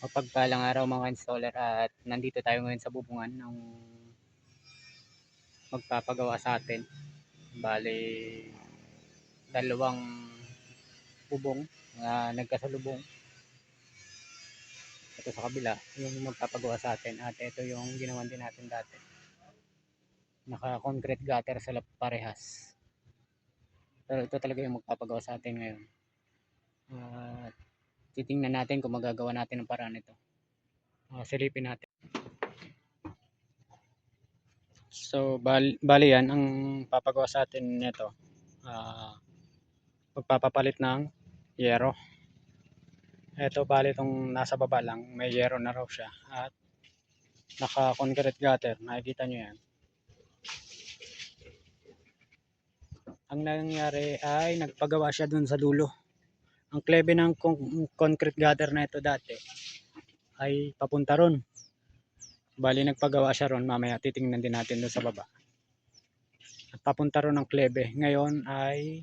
Mapagpalang araw mga installer at nandito tayo ngayon sa bubungan ng magpapagawa sa atin. Bali, dalawang bubong na nagkasalubong. Ito sa kabila, yung magpapagawa sa atin at ito yung ginawan din natin dati. Naka-concrete gutter sa parehas. Pero ito talaga yung magpapagawa sa atin ngayon. At titingnan natin kung magagawa natin ang paraan ito. Uh, silipin natin. So, bal bali yan, ang papagawa sa atin nito, ah pagpapapalit ng yero. Ito, bali itong nasa baba lang, may yero na raw siya. At naka-concrete gutter, nakikita nyo yan. Ang nangyari ay nagpagawa siya dun sa dulo. Ang klebe ng con- concrete gutter na ito dati ay papunta ron. Bali nagpagawa siya ron, mamaya titingnan din natin doon sa baba. At papunta ron ang klebe. Ngayon ay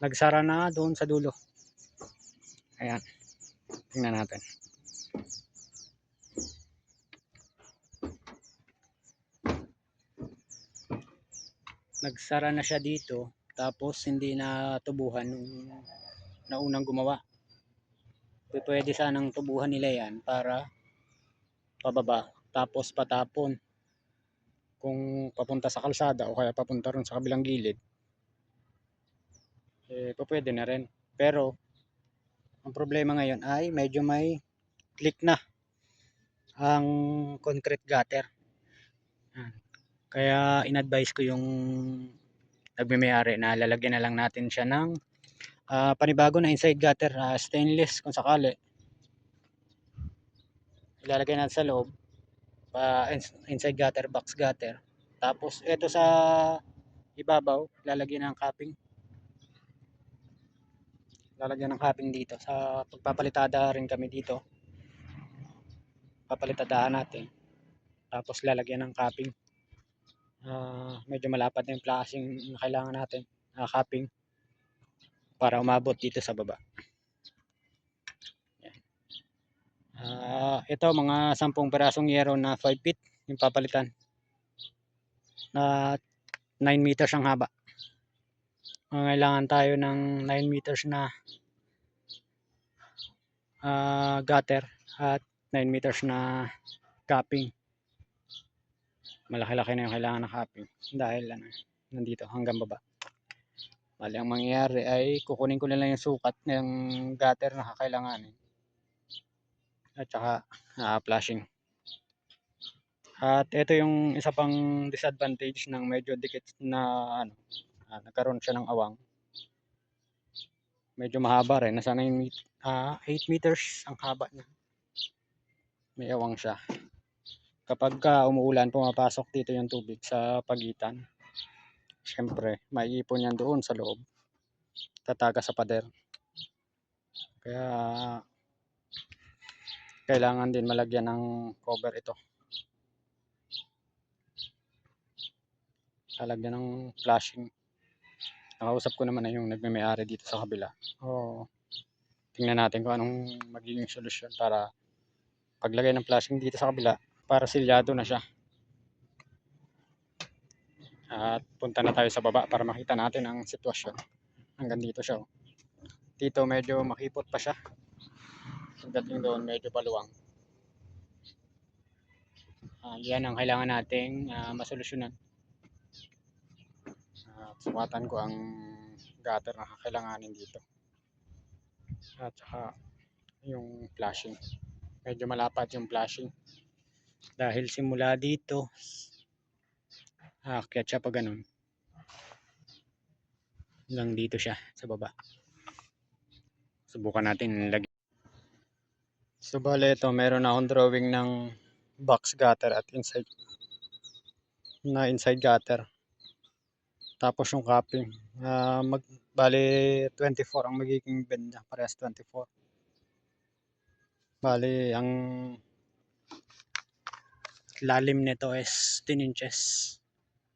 nagsara na doon sa dulo. Ayan. Tingnan natin. Nagsara na siya dito tapos hindi na tubuhan nung naunang gumawa. Pwede sanang tubuhan nila yan para pababa tapos patapon. Kung papunta sa kalsada o kaya papunta ron sa kabilang gilid eh pwede na rin. Pero ang problema ngayon ay medyo may click na ang concrete gutter. Kaya inadvise ko yung nagmimayari na lalagyan na lang natin siya ng uh, panibago na inside gutter uh, stainless kung sakali ilalagay natin sa loob uh, inside gutter, box gutter. Tapos ito sa ibabaw, lalagyan ng capping. Lalagyan ng capping dito. Sa pagpapalitada rin kami dito. Papalitadahan natin. Tapos lalagyan ng capping. Uh, medyo malapad na yung flashing na kailangan natin. Uh, capping. Para umabot dito sa baba. Uh, ito mga 10 perasong yero na 5 feet yung papalitan. Na 9 meters ang haba. Kailangan tayo ng 9 meters na uh, gutter at 9 meters na capping. Malaki-laki na yung kailangan ng capping dahil ano, nandito hanggang baba. Bali ang mangyayari ay kukunin ko na lang yung sukat ng gutter na kakailanganin at saka uh, flashing. At ito yung isa pang disadvantage ng medyo dikit na ano, uh, nagkaroon siya ng awang. Medyo mahaba rin, nasa 9 uh, 8 meters ang haba niya. May awang siya. Kapag ka umuulan, pumapasok dito yung tubig sa pagitan. Siyempre, maiipon yan doon sa loob. Tataga sa pader. Kaya kailangan din malagyan ng cover ito. Lalagyan ng flashing. Nakausap ko naman na yung nagme-may-ari dito sa kabila. O tingnan natin kung anong magiging solusyon para paglagay ng flashing dito sa kabila para silyado na siya at punta na tayo sa baba para makita natin ang sitwasyon. Hanggang dito siya oh. dito medyo makipot pa siya. Pagdating doon medyo paluwang uh, yan ang kailangan nating uh, masolusyonan. At uh, ko ang gutter na kakailanganin dito. At saka yung flashing. Medyo malapad yung flashing. Dahil simula dito aakyat siya pa ganun lang dito siya sa baba subukan natin lagyan So bale ito, meron akong drawing ng box gutter at inside na inside gutter. Tapos yung capping. Uh, mag, bale 24 ang magiging bend niya, parehas 24. Bale ang lalim nito is 10 inches.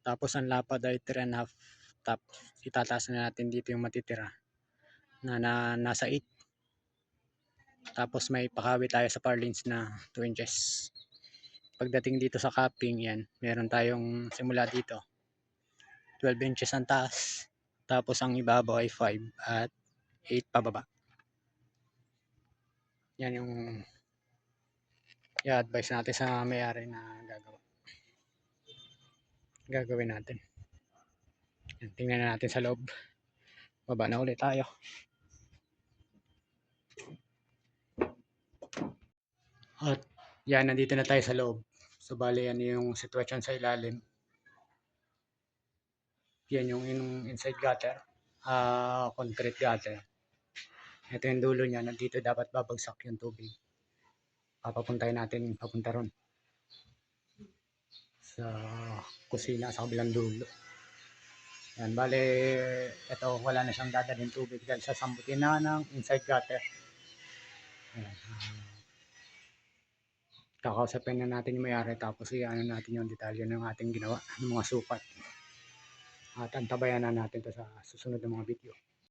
Tapos ang lapad ay 3 and a half. Tapos itataas na natin dito yung matitira na, na nasa 8 Tapos may pakawi tayo sa parlins na 2 inches. Pagdating dito sa capping, yan, meron tayong simula dito. 12 inches ang taas. Tapos ang ibabaw ay 5 at 8 pababa. Yan yung i-advise natin sa may-ari na gagawa. Gagawin natin. Tingnan na natin sa loob. Baba na ulit tayo. At yan, nandito na tayo sa loob. So, bali yan yung sitwasyon sa ilalim. Yan yung in- inside gutter. ah concrete gutter. Ito yung dulo niya. Nandito dapat babagsak yung tubig. Papapuntahin natin papunta ron. Sa kusina sa kabilang dulo. Yan, bale, ito wala na siyang dadalhin tubig dahil sa sambutin na ng inside gutter. Ayan, ah, kakausapin na natin yung may-ari tapos i-ano natin yung detalye ng ating ginawa ng mga sukat. At antabayan na natin to sa susunod ng mga video.